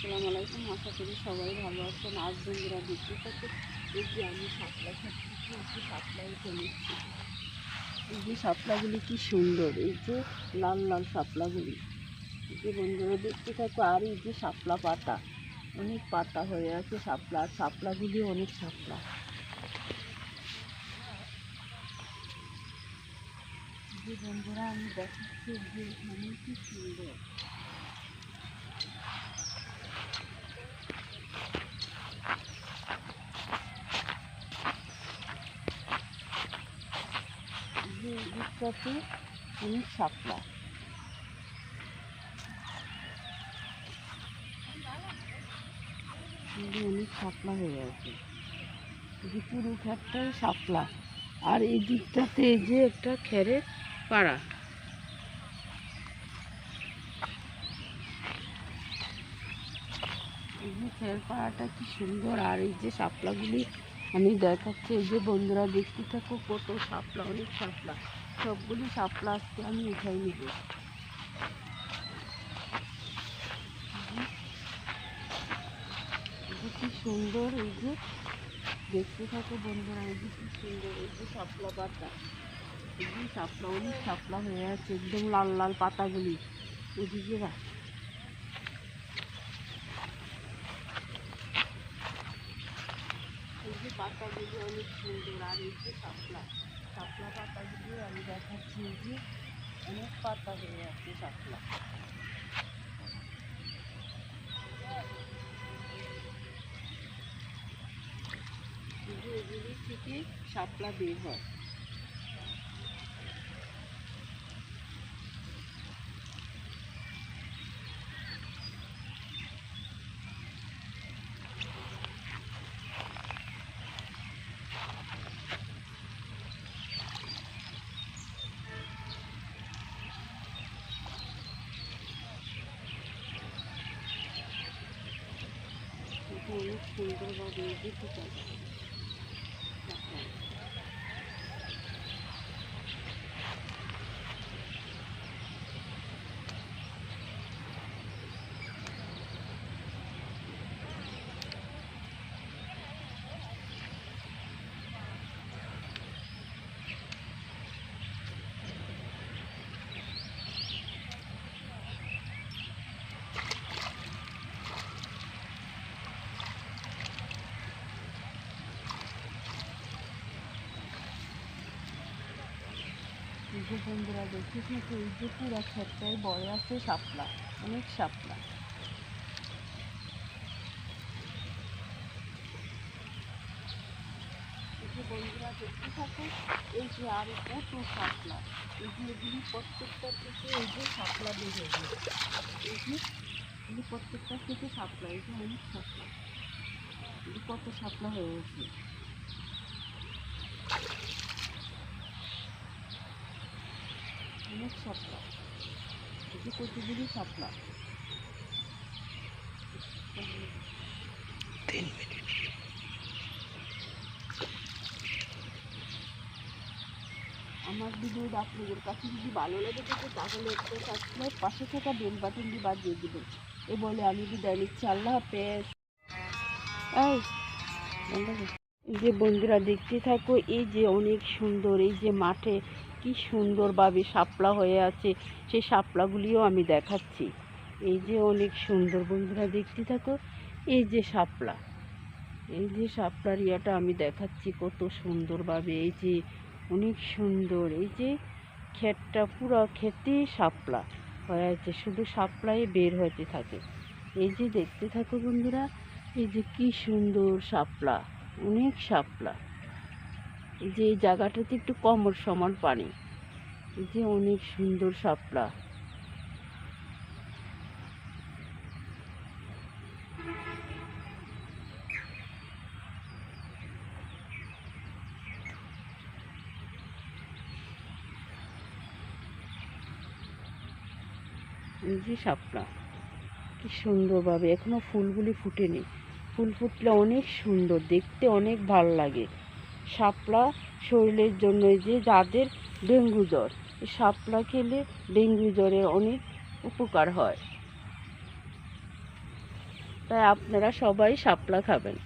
আসসালামু আলাইকুম। আশা করি সবাই ভালো আছেন। আজ বন্ধুরা দেখতে পাচ্ছি এই যে আমি শাপলা খাচ্ছি একটু শাপলাই ফেলেছি এই যে শাপলাগুলি কি সুন্দর, এই যে লাল লাল শাপলাগুলি এই যে বন্ধুরা দেখতে থাকো, আর এই যে শাপলা পাতা, অনেক পাতা হয়ে আছে শাপলা আর শাপলাগুলি অনেক শাপলা বন্ধুরা, আমি দেখাচ্ছি যে এখানে কি সুন্দর। শাপলা আর এই দিকটাতে এই যে একটা খেরের পাড়া এই খের পাড়াটা, কি সুন্দর। আর এই যে শাপলাগুলি আমি দেখাচ্ছি, এই যে বন্ধুরা দেখতে থাকো, কত শাপলা, অনেক শাপলা। সবগুলি শাপলা আজকে আমি উঠাই নিব। কি সুন্দর, এই যে দেখতে থাকো বন্ধুরা, এই যে কি সুন্দর, এই যে শাপলা পাতা। এই যে শাপলা, অনেক শাপলা হয়ে আছে, একদম লাল লাল পাতাগুলি। ওদিকে রাখ এই যে পাতাগুলি অনেক সুন্দর আর এই যে শাপলা শাপলা পাতাগুলি আমি দেখাচ্ছি যে অনেক পাতা হয়ে আছে শাপলা। এগুলি থেকে শাপলা বের হয়। অনেক সুন্দরভাবে এই যে যে বন্ধুরা দেখতে থাকো এই যে পুরা ক্ষেতটায় বড় আছে, শাপলা, অনেক শাপলা। বন্ধুরা, দেখতে থাকো, এই যে আরও কত শাপলা। এই যে প্রত্যেকটা থেকে এই যে শাপলা বের হয়ে গেছে। প্রত্যেকটা থেকে শাপলা, এই যে অনেক শাপলা। কত শাপলা হয়ে গেছে? অনেক শাপলা যে কতগুলি শাপলা তিন মিনিট। আমার ভিডিওটা আপনাদের কাছে যদি ভালো লেগে থাকে তাহলে একটা সাবস্ক্রাইব পাশে থাকা বেল বাটনটি বাজিয়ে দেবেন। এ বলে আমি বিদায় নিচ্ছি। আল্লাহ হাফেজ। এই যে বন্ধুরা দেখতে থাকো এই যে অনেক সুন্দর এই যে মাঠে কি সুন্দরভাবে শাপলা হয়ে আছে, সেই শাপলাগুলিও আমি দেখাচ্ছি। এই যে অনেক সুন্দর, বন্ধুরা, দেখতে থাকো, এই যে শাপলা। এই যে শাপলার ইয়াটা আমি দেখাচ্ছি, কত সুন্দরভাবে, এই যে অনেক সুন্দর, এই যে ক্ষেতটা, পুরো খেতে শাপলা হয়ে আছে, শুধু শাপলাই বের হতে থাকে। এই যে দেখতে থাকো, বন্ধুরা, এই যে কি সুন্দর শাপলা, অনেক শাপলা। যে জায়গাটাতে একটু কমর সমান পানি। যে অনেক সুন্দর শাপলা যে শাপলা কি সুন্দরভাবে। এখনও ফুলগুলি ফুটেনি। ফুল ফুটলে অনেক সুন্দর, দেখতে অনেক ভালো লাগে। শাপলা শরীরের জন্য যে যাদের ডেঙ্গু জ্বর শাপলা খেলে ডেঙ্গু জ্বরের অনেক উপকার হয়। তাই আপনারা সবাই শাপলা খাবেন।